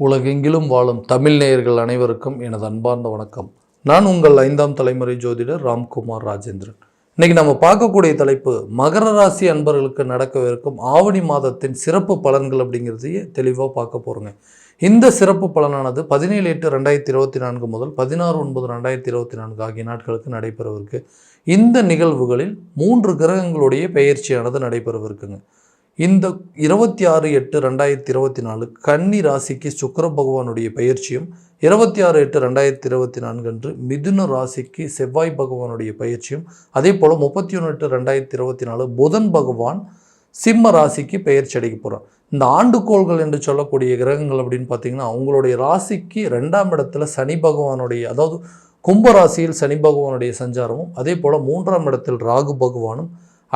உலகெங்கிலும் வாழும் தமிழ் நேயர்கள் அனைவருக்கும் எனது அன்பார்ந்த வணக்கம். நான் உங்கள் ஐந்தாம் தலைமுறை ஜோதிடர் ராம்குமார் ராஜேந்திரன். இன்னைக்கு நம்ம பார்க்கக்கூடிய தலைப்பு மகர ராசி அன்பர்களுக்கு நடக்கவிருக்கும் ஆவணி மாதத்தின் சிறப்பு பலன்கள் அப்படிங்கிறதையே தெளிவாக பார்க்க போகிறோங்க இந்த சிறப்பு பலனானது பதினேழு எட்டு ரெண்டாயிரத்தி இருபத்தி நான்கு முதல் பதினாறு ஒன்பது ரெண்டாயிரத்தி இருபத்தி நான்கு ஆகிய நாட்களுக்கு நடைபெறவிருக்கு. இந்த நிகழ்வுகளில் மூன்று கிரகங்களுடைய பெயர்ச்சியானது நடைபெறவிருக்குங்க. இந்த இருபத்தி ஆறு எட்டு ரெண்டாயிரத்தி இருபத்தி நாலு கன்னி ராசிக்கு சுக்கர பகவானுடைய பயிற்சியும் இருபத்தி ஆறு எட்டு ரெண்டாயிரத்தி இருபத்தி நான்கு அன்று மிதுன ராசிக்கு செவ்வாய் பகவானுடைய பயிற்சியும் அதே போல் முப்பத்தி ஒன்று எட்டு ரெண்டாயிரத்தி இருபத்தி நாலு புதன் பகவான் சிம்ம ராசிக்கு பெயர்ச்சி அடைக்க போகிறோம் இந்த ஆண்டுகோள்கள் என்று சொல்லக்கூடிய கிரகங்கள் அப்படின்னு பார்த்தீங்கன்னா அவங்களுடைய ராசிக்கு ரெண்டாம் இடத்துல சனி பகவானுடைய அதாவது கும்ப ராசியில் சனி பகவானுடைய சஞ்சாரமும் அதே போல் மூன்றாம் இடத்தில் ராகு பகவானும்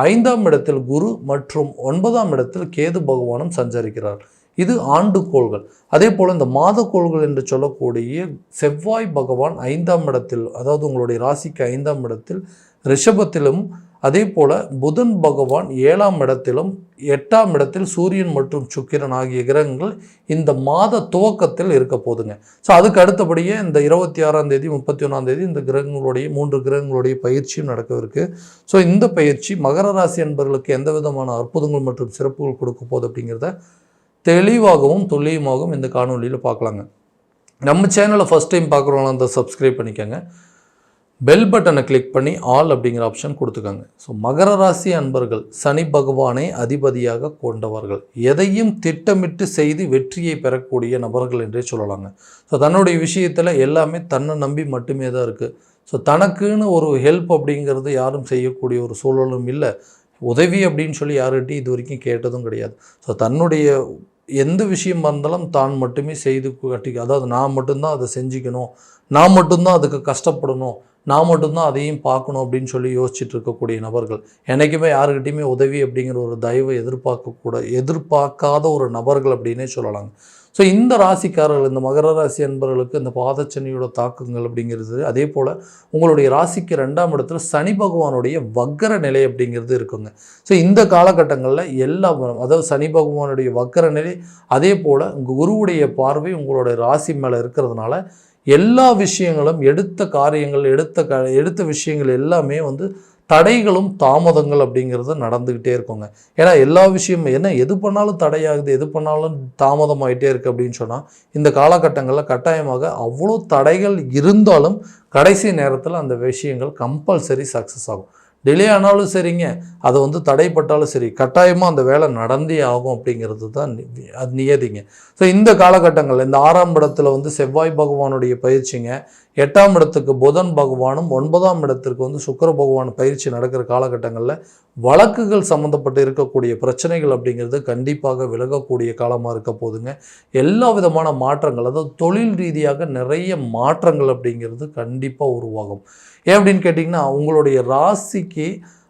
ஐந்தாம் இடத்தில் குரு மற்றும் ஒன்பதாம் இடத்தில் கேது பகவானும் சஞ்சரிக்கிறார். இது ஆண்டு கோள்கள் அதே போல் இந்த மாத கோள்கள் என்று சொல்லக்கூடிய செவ்வாய் பகவான் ஐந்தாம் இடத்தில் அதாவது உங்களுடைய ராசிக்கு ஐந்தாம் இடத்தில் ரிஷபத்திலும் அதே போல் புதன் பகவான் ஏழாம் இடத்திலும் எட்டாம் இடத்தில் சூரியன் மற்றும் சுக்கிரன் ஆகிய கிரகங்கள் இந்த மாத துவக்கத்தில் இருக்க போதுங்க ஸோ அதுக்கு அடுத்தபடியே இந்த இருபத்தி ஆறாம் தேதி முப்பத்தி ஒன்றாம் தேதி இந்த கிரகங்களுடைய மூன்று கிரகங்களுடைய பயிற்சியும் நடக்கவிருக்கு. ஸோ இந்த பயிற்சி மகர ராசி என்பவர்களுக்கு எந்த விதமான அற்புதங்கள் மற்றும் சிறப்புகள் கொடுக்க போகுது அப்படிங்கிறத தெளிவாகவும் துல்லியமாகவும் இந்த காணொலியில் பார்க்கலாங்க. நம்ம சேனலை ஃபஸ்ட் டைம் பார்க்குறவங்களாம் அந்த சப்ஸ்கிரைப் பண்ணிக்கோங்க. பெல் பட்டனை கிளிக் பண்ணி ஆல் அப்படிங்கிற ஆப்ஷன் கொடுத்துக்கோங்க. ஸோ மகர ராசி அன்பர்கள் சனி பகவானை அதிபதியாக கொண்டவர்கள் எதையும் திட்டமிட்டு செய்து வெற்றியை பெறக்கூடிய நபர்கள் என்றே சொல்லலாங்க. ஸோ தன்னுடைய விஷயத்தில் எல்லாமே தன்னை நம்பி மட்டுமே தான் இருக்குது ஸோ தனக்குன்னு ஒரு ஹெல்ப் அப்படிங்கிறது யாரும் செய்யக்கூடிய ஒரு சூழலும் இல்லை. உதவி அப்படின்னு சொல்லி யார்கிட்டையும் இது வரைக்கும் கேட்டதும் கிடையாது. ஸோ தன்னுடைய எந்த விஷயம் இருந்தாலும் தான் மட்டுமே செய்து கட்டி அதாவது நான் மட்டும்தான் அதை செஞ்சுக்கணும் நான் மட்டும்தான் அதுக்கு கஷ்டப்படணும் நான் மட்டும்தான் அதையும் பார்க்கணும் அப்படின்னு சொல்லி யோசிச்சுட்டு இருக்கக்கூடிய நபர்கள். என்றைக்குமே யாருக்கிட்டையுமே உதவி அப்படிங்கிற ஒரு தயவை எதிர்பார்க்கக்கூட எதிர்பார்க்காத ஒரு நபர்கள் அப்படின்னே சொல்லலாங்க. ஸோ இந்த ராசிக்காரர்கள் இந்த மகர ராசி என்பவர்களுக்கு இந்த பாதச்சனியோட தாக்கங்கள் அப்படிங்கிறது அதே போல் உங்களுடைய ராசிக்கு ரெண்டாம் இடத்துல சனி பகவானுடைய வக்கர நிலை அப்படிங்கிறது இருக்குங்க. ஸோ இந்த காலகட்டங்களில் எல்லா அதாவது சனி பகவானுடைய வக்கர நிலை அதே போல் குருவுடைய பார்வை உங்களுடைய ராசி மேலே இருக்கிறதுனால எல்லா விஷயங்களும் எடுத்த காரியங்கள் எடுத்த க எடுத்த விஷயங்கள் எல்லாமே வந்து தடைகளும் தாமதங்கள் அப்படிங்கிறது நடந்துக்கிட்டே இருக்குங்க. ஏன்னா எல்லா விஷயமும் என்ன எது பண்ணாலும் தடையாகுது எது பண்ணாலும் தாமதமாயிட்டே இருக்குது அப்படின்னு சொன்னால் இந்த காலகட்டங்களில் கட்டாயமாக அவ்வளோ தடைகள் இருந்தாலும் கடைசி நேரத்தில் அந்த விஷயங்கள் கம்பல்சரி சக்ஸஸ் ஆகும். டிலே ஆனாலும் சரிங்க. அதை வந்து தடைப்பட்டாலும் சரி. கட்டாயமாக அந்த வேலை நடந்தே ஆகும் அப்படிங்கிறது தான் அது நியதிங்க. ஸோ இந்த காலகட்டங்கள் இந்த ஆறாம் படத்தில் வந்து செவ்வாய் பகவானுடைய பயிற்சிங்க. எட்டாம் இடத்துக்கு புதன் பகவானும் ஒன்பதாம் இடத்திற்கு வந்து சுக்கர பகவான் பயிற்சி நடக்கிற காலகட்டங்களில் வழக்குகள் சம்மந்தப்பட்டு இருக்கக்கூடிய பிரச்சனைகள் அப்படிங்கிறது கண்டிப்பாக விலகக்கூடிய காலமாக இருக்க போதுங்க எல்லா விதமான மாற்றங்கள் அதாவது தொழில் ரீதியாக நிறைய மாற்றங்கள் அப்படிங்கிறது கண்டிப்பாக உருவாகும். ஏன் அப்படின்னு கேட்டிங்கன்னா உங்களுடைய ராசிக்கு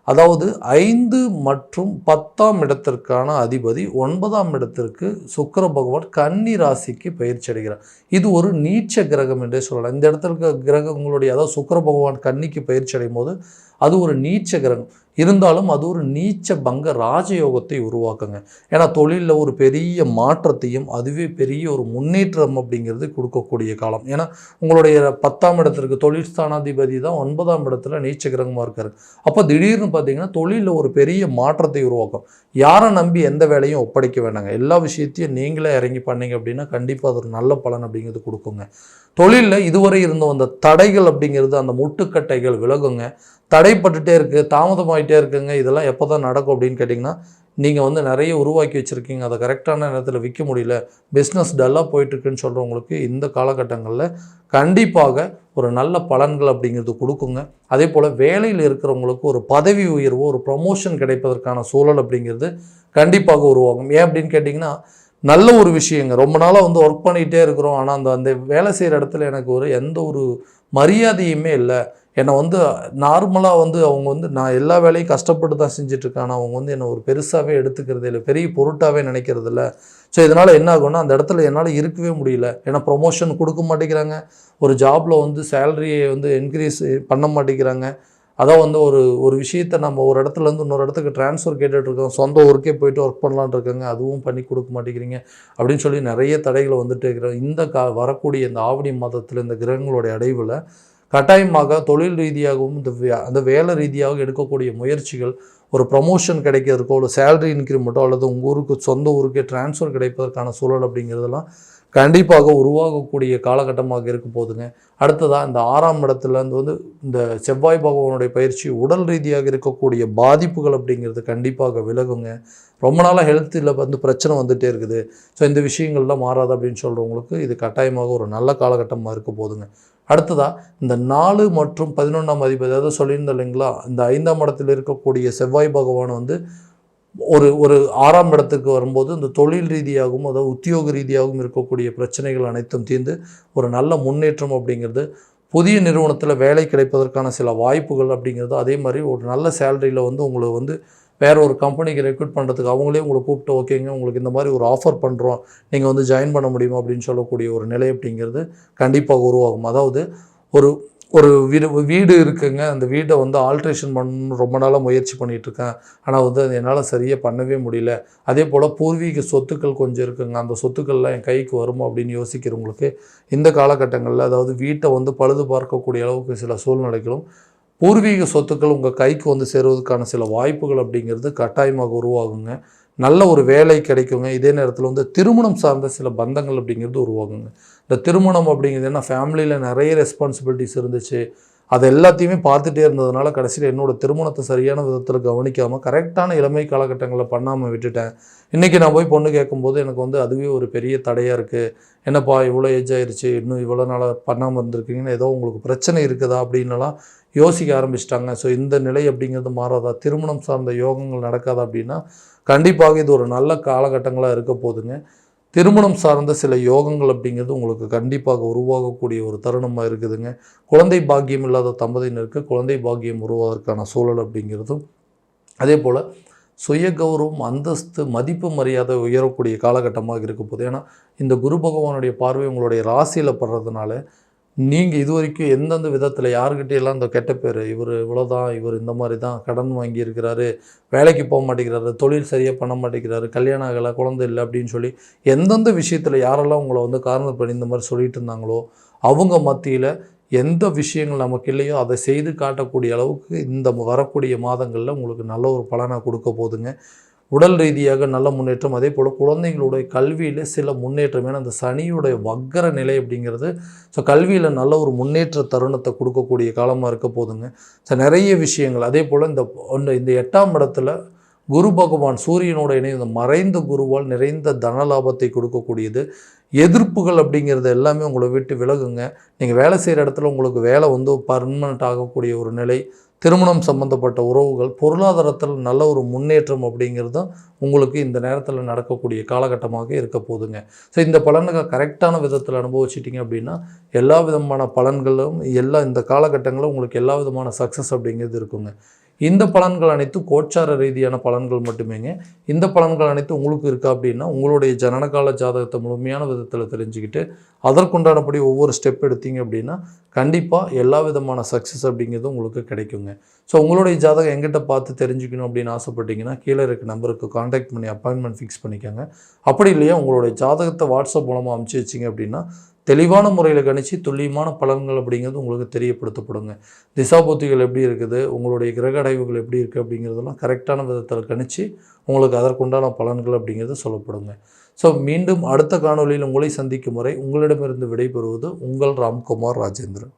அதாவது ஐந்து மற்றும் பத்தாம் இடத்திற்கான அதிபதி ஒன்பதாம் இடத்திற்கு சுக்கர பகவான் கன்னி ராசிக்கு பயிற்சி அடைகிறார். இது ஒரு நீச்ச கிரகம் என்றே சொல்லலாம். இந்த இடத்துல இருக்க கிரகங்களுடைய அதாவது சுக்கர பகவான் கன்னிக்கு பயிற்சி அடையும் போது அது ஒரு நீச்ச கிரகம். இருந்தாலும் அது ஒரு நீச்ச பங்க ராஜயோகத்தை உருவாக்குங்க. ஏன்னா தொழிலில் ஒரு பெரிய மாற்றத்தையும் அதுவே பெரிய ஒரு முன்னேற்றம் அப்படிங்கிறது கொடுக்கக்கூடிய காலம். ஏன்னா உங்களுடைய பத்தாம் இடத்திற்கு தொழில் ஸ்தானாதிபதி தான் ஒன்பதாம் இடத்துல நீச்ச கிரகமாக இருக்காரு. அப்போ திடீர்னு பார்த்தீங்கன்னா தொழிலில் ஒரு பெரிய மாற்றத்தை உருவாக்கும். யாரை நம்பி எந்த வேலையும் ஒப்படைக்க வேண்டாங்க. எல்லா விஷயத்தையும் நீங்களே இறங்கி பண்ணீங்க அப்படின்னா கண்டிப்பாக அது ஒரு நல்ல பலன் அப்படிங்கிறது கொடுக்குங்க. தொழிலில் இதுவரை இருந்த அந்த தடைகள் அப்படிங்கிறது அந்த முட்டுக்கட்டைகள் விலகுங்க. தடைப்பட்டுட்டே இருக்குது தாமதமாயிட்டே இருக்குங்க. இதெல்லாம் எப்போ தான் நடக்கும் அப்படின்னு கேட்டிங்கன்னா நீங்கள் வந்து நிறைய உருவாக்கி வச்சுருக்கீங்க. அதை கரெக்டான நேரத்தில் விற்க முடியல. பிஸ்னஸ் டல்லாக போயிட்டுருக்குன்னு சொல்கிறவங்களுக்கு இந்த காலகட்டங்களில் கண்டிப்பாக ஒரு நல்ல பலன்கள் அப்படிங்கிறது கொடுக்குங்க. அதே போல் வேலையில் இருக்கிறவங்களுக்கு ஒரு பதவி உயர்வோ ஒரு ப்ரமோஷன் கிடைப்பதற்கான சூழல் அப்படிங்கிறது கண்டிப்பாக உருவாகும். ஏன் அப்படின்னு கேட்டிங்கன்னா நல்ல ஒரு விஷயங்க. ரொம்ப நாளாக வந்து ஒர்க் பண்ணிகிட்டே இருக்கிறோம். ஆனால் அந்த அந்த வேலை செய்கிற இடத்துல எனக்கு ஒரு எந்த ஒரு மரியாதையுமே இல்லை. என்னை வந்து நார்மலாக வந்து அவங்க வந்து நான் எல்லா வேலையும் கஷ்டப்பட்டு தான் செஞ்சுட்ருக்கேன் ஆனால் அவங்க வந்து என்னை ஒரு பெருசாகவே எடுத்துக்கிறது இல்லை. பெரிய பொருட்டாகவே நினைக்கிறது இல்லை. ஸோ இதனால் என்ன ஆகும்னா அந்த இடத்துல என்னால் இருக்கவே முடியல. ஏன்னா ப்ரொமோஷன் கொடுக்க மாட்டேங்கிறாங்க. ஒரு ஜாபில் வந்து சேலரியை வந்து இன்க்ரீஸ் பண்ண மாட்டேங்கிறாங்க. அதான் வந்து ஒரு ஒரு விஷயத்தை நம்ம ஒரு இடத்துல இருந்து இன்னொரு இடத்துக்கு ட்ரான்ஸ்ஃபர் கேட்டுட்ருக்கோம். சொந்த ஊருக்கே போயிட்டு ஒர்க் பண்ணலான்னு இருக்காங்க. அதுவும் பண்ணி கொடுக்க மாட்டேங்கிறீங்க. அப்படின்னு சொல்லி நிறைய தடைகளை வந்துட்டு இருக்கிறோம். இந்த கா வரக்கூடிய இந்த ஆவணி மாதத்தில் இந்த கிரகங்களுடைய அடைவில் கட்டாயமாக தொழில் ரீதியாகவும் இந்த வே- அந்த வேலை ரீதியாக எடுக்கக்கூடிய முயற்சிகள் ஒரு ப்ரமோஷன் கிடைக்கிறதுக்கோ ஒரு சேலரி இன்க்ரிமெண்ட்டோ அல்லது உங்கள் ஊருக்கு சொந்த ஊருக்கே ட்ரான்ஸ்ஃபர் கிடைப்பதற்கான சூழல் அப்படிங்கிறதெல்லாம் கண்டிப்பாக உருவாகக்கூடிய காலகட்டமாக இருக்க போதுங்க அடுத்ததாக இந்த ஆறாம் இடத்துல இருந்து வந்து இந்த செவ்வாய் பகவானுடைய பயிற்சி உடல் ரீதியாக இருக்கக்கூடிய பாதிப்புகள் அப்படிங்கிறது கண்டிப்பாக விலகுங்க. ரொம்ப நாளாக ஹெல்த்தில் வந்து பிரச்சனை வந்துகிட்டே இருக்குது. ஸோ இந்த விஷயங்கள்லாம் மாறாது அப்படின்னு சொல்கிறவங்களுக்கு இது கட்டாயமாக ஒரு நல்ல காலகட்டமாக இருக்க போதுங்க அடுத்ததாக இந்த நாலு மற்றும் பதினொன்றாம் அதிபதி அதாவது சொல்லியிருந்தோம் இல்லைங்களா இந்த ஐந்தாம் இடத்தில் இருக்கக்கூடிய செவ்வாய் பகவான் வந்து ஒரு ஒரு ஆறாம் இடத்துக்கு வரும்போது இந்த தொழில் ரீதியாகவும் அதாவது உத்தியோக ரீதியாகவும் இருக்கக்கூடிய பிரச்சனைகள் அனைத்தும் தீர்ந்து ஒரு நல்ல முன்னேற்றம் அப்படிங்கிறது புதிய நிறுவனத்தில் வேலை கிடைப்பதற்கான சில வாய்ப்புகள் அப்படிங்கிறது அதே மாதிரி ஒரு நல்ல சேலரியில் வந்து உங்களை வந்து வேறு ஒரு கம்பெனிக்கு ரெக்ரூட் பண்ணுறதுக்கு அவங்களே உங்களை கூப்பிட்டு ஓகேங்க உங்களுக்கு இந்த மாதிரி ஒரு ஆஃபர் பண்ணுறோம் நீங்கள் வந்து ஜாயின் பண்ண முடியுமா? அப்படின்னு சொல்லக்கூடிய ஒரு நிலை அப்படிங்கிறது கண்டிப்பாக உருவாகும். அதாவது ஒரு ஒரு வீடு வீடு இருக்குங்க. அந்த வீடை வந்து ஆல்ட்ரேஷன் பண்ணணும்னு ரொம்ப நாளாக முயற்சி பண்ணிகிட்ருக்கேன் ஆனால் வந்து அது என்னால் சரியாக பண்ணவே முடியல. அதே போல் பூர்வீக சொத்துக்கள் கொஞ்சம் இருக்குங்க. அந்த சொத்துக்கள்லாம் என் கைக்கு வருமா அப்படின்னு யோசிக்கிறவங்களுக்கு இந்த காலகட்டங்களில் அதாவது வீட்டை வந்து பழுது பார்க்கக்கூடிய அளவுக்கு சில சூழ்நிலைகளும் பூர்வீக சொத்துக்கள் உங்கள் கைக்கு வந்து சேருவதற்கான சில வாய்ப்புகள் அப்படிங்கிறது கட்டாயமாக உருவாகுங்க. நல்ல ஒரு வேலை கிடைக்குங்க. இதே நேரத்தில் வந்து திருமணம் சார்ந்த சில பந்தங்கள் அப்படிங்கிறது உருவாகுங்க. இந்த திருமணம் அப்படிங்கிறது ஏன்னா ஃபேமிலியில் நிறைய ரெஸ்பான்சிபிலிட்டிஸ் இருந்துச்சு. அது எல்லாத்தையுமே பார்த்துட்டே இருந்ததுனால கடைசியில் என்னோடய திருமணத்தை சரியான விதத்தில் கவனிக்காமல் கரெக்டான இளமை காலகட்டங்களில் பண்ணாமல் விட்டுட்டேன். இன்றைக்கி நான் போய் பொண்ணு கேட்கும்போது எனக்கு வந்து அதுவே ஒரு பெரிய தடையாக இருக்குது என்னப்பா இவ்வளோ ஏஜ் ஆயிடுச்சு இன்னும் இவ்வளோ நாளாக பண்ணாமல் இருந்திருக்கீங்கன்னு ஏதோ உங்களுக்கு பிரச்சனை இருக்குதா அப்படின்னலாம் யோசிக்க ஆரம்பிச்சிட்டாங்க. ஸோ இந்த நிலை அப்படிங்கிறது மாறாதா? திருமணம் சார்ந்த யோகங்கள் நடக்காதா அப்படின்னா கண்டிப்பாக இது ஒரு நல்ல காலகட்டங்களாக இருக்க போதுங்க திருமணம் சார்ந்த சில யோகங்கள் அப்படிங்கிறது உங்களுக்கு கண்டிப்பாக உருவாகக்கூடிய ஒரு தருணமாக இருக்குதுங்க. குழந்தை பாக்கியம் இல்லாத தம்பதியினருக்கு குழந்தை பாக்கியம் உருவாவதற்கான சூழல் அப்படிங்கிறதும் அதே போல் சுய கௌரவம் அந்தஸ்து மதிப்பு மரியாதை உயரக்கூடிய காலகட்டமாக இருக்க போகுது. ஏன்னா இந்த குரு பகவானுடைய பார்வை உங்களுடைய ராசியில் படுறதுனால நீங்கள் இது வரைக்கும் எந்தெந்த விதத்தில் யாருக்கிட்டையெல்லாம் இந்த கெட்ட பேர் இவர் இவ்வளோதான் இவர் இந்த மாதிரி தான் கடன் வாங்கியிருக்கிறாரு வேலைக்கு போக மாட்டேங்கிறாரு தொழில் சரியாக பண்ண மாட்டேங்கிறாரு கல்யாணம் ஆகலை குழந்தை இல்லை அப்படின்னு சொல்லி எந்தெந்த விஷயத்தில் யாரெல்லாம் உங்களை வந்து காரணம் பண்ணி இந்த மாதிரி சொல்லிட்டு இருந்தாங்களோ அவங்க மத்தியில் எந்த விஷயங்கள் நமக்கு இல்லையோ அதை செய்து காட்டக்கூடிய அளவுக்கு இந்த வரக்கூடிய மாதங்களில் உங்களுக்கு நல்ல ஒரு பலனை கொடுக்க போதுங்க உடல் ரீதியாக நல்ல முன்னேற்றம் அதே போல் குழந்தைங்களுடைய கல்வியில் சில முன்னேற்றம். ஏன்னா அந்த சனியுடைய வக்கர நிலை அப்படிங்கிறது ஸோ கல்வியில் நல்ல ஒரு முன்னேற்ற தருணத்தை கொடுக்கக்கூடிய காலமாக இருக்க போதுங்க. ஸோ நிறைய விஷயங்கள். அதே போல் இந்த ஒன்று இந்த எட்டாம் இடத்துல குரு பகவான் சூரியனோட இணைந்த மறைந்த குருவால் நிறைந்த தன லாபத்தை கொடுக்கக்கூடியது. எதிர்ப்புகள் அப்படிங்கிறது எல்லாமே உங்களை விட்டு விலகுங்க. நீங்கள் வேலை செய்கிற இடத்துல உங்களுக்கு வேலை வந்து பர்மனெண்ட் ஆகக்கூடிய ஒரு நிலை. திருமணம் சம்பந்தப்பட்ட உறவுகள் பொருளாதாரத்தில் நல்ல ஒரு முன்னேற்றம் அப்படிங்கிறதும் உங்களுக்கு இந்த நேரத்தில் நடக்கக்கூடிய காலகட்டமாக இருக்க போதுங்க. ஸோ இந்த பலனுக்கு கரெக்டான விதத்தில் அனுபவிச்சிட்டிங்க அப்படின்னா எல்லா விதமான பலன்களும் எல்லா இந்த காலகட்டங்களும் உங்களுக்கு எல்லா விதமான சக்ஸஸ் அப்படிங்கிறது இருக்குங்க. இந்த பலன்கள் அனைத்தும் கோச்சார ரீதியான பலன்கள் மட்டுமேங்க. இந்த பலன்கள் அனைத்து உங்களுக்கு இருக்கா அப்படின்னா உங்களுடைய ஜனனகால ஜாதகத்தை முழுமையான விதத்தில் தெரிஞ்சுக்கிட்டு அதற்குண்டானபடி ஒவ்வொரு ஸ்டெப் எடுத்தீங்க அப்படின்னா கண்டிப்பாக எல்லா விதமான சக்ஸஸ் அப்படிங்கிறது உங்களுக்கு கிடைக்குங்க. ஸோ உங்களுடைய ஜாதகம் எங்கிட்ட பார்த்து தெரிஞ்சுக்கணும் அப்படின்னு ஆசைப்பட்டீங்கன்னா கீழே இருக்க நம்பருக்கு காண்டாக்ட் பண்ணி அப்பாயின்மெண்ட் ஃபிக்ஸ் பண்ணிக்கோங்க. அப்படி இல்லையா உங்களுடைய ஜாதகத்தை வாட்ஸ்அப் மூலமாக அமுச்சு வச்சிங்க அப்படின்னா தெளிவான முறையில் கணிச்சு துல்லியமான பலன்கள் அப்படிங்கிறது உங்களுக்கு தெரியப்படுத்தப்படுங்க. திசாபூத்திகள் எப்படி இருக்குது? உங்களுடைய கிரக அடைவுகள் எப்படி இருக்குது அப்படிங்கிறதெல்லாம் கரெக்டான விதத்தில் கணிச்சு உங்களுக்கு அதற்குண்டான பலன்கள் அப்படிங்கிறது சொல்லப்படுங்க. ஸோ மீண்டும் அடுத்த காணொலியில் உங்களை சந்திக்கும் வரை உங்களிடமிருந்து விடைபெறுவது உங்கள் ராம்குமார் ராஜேந்திரன்.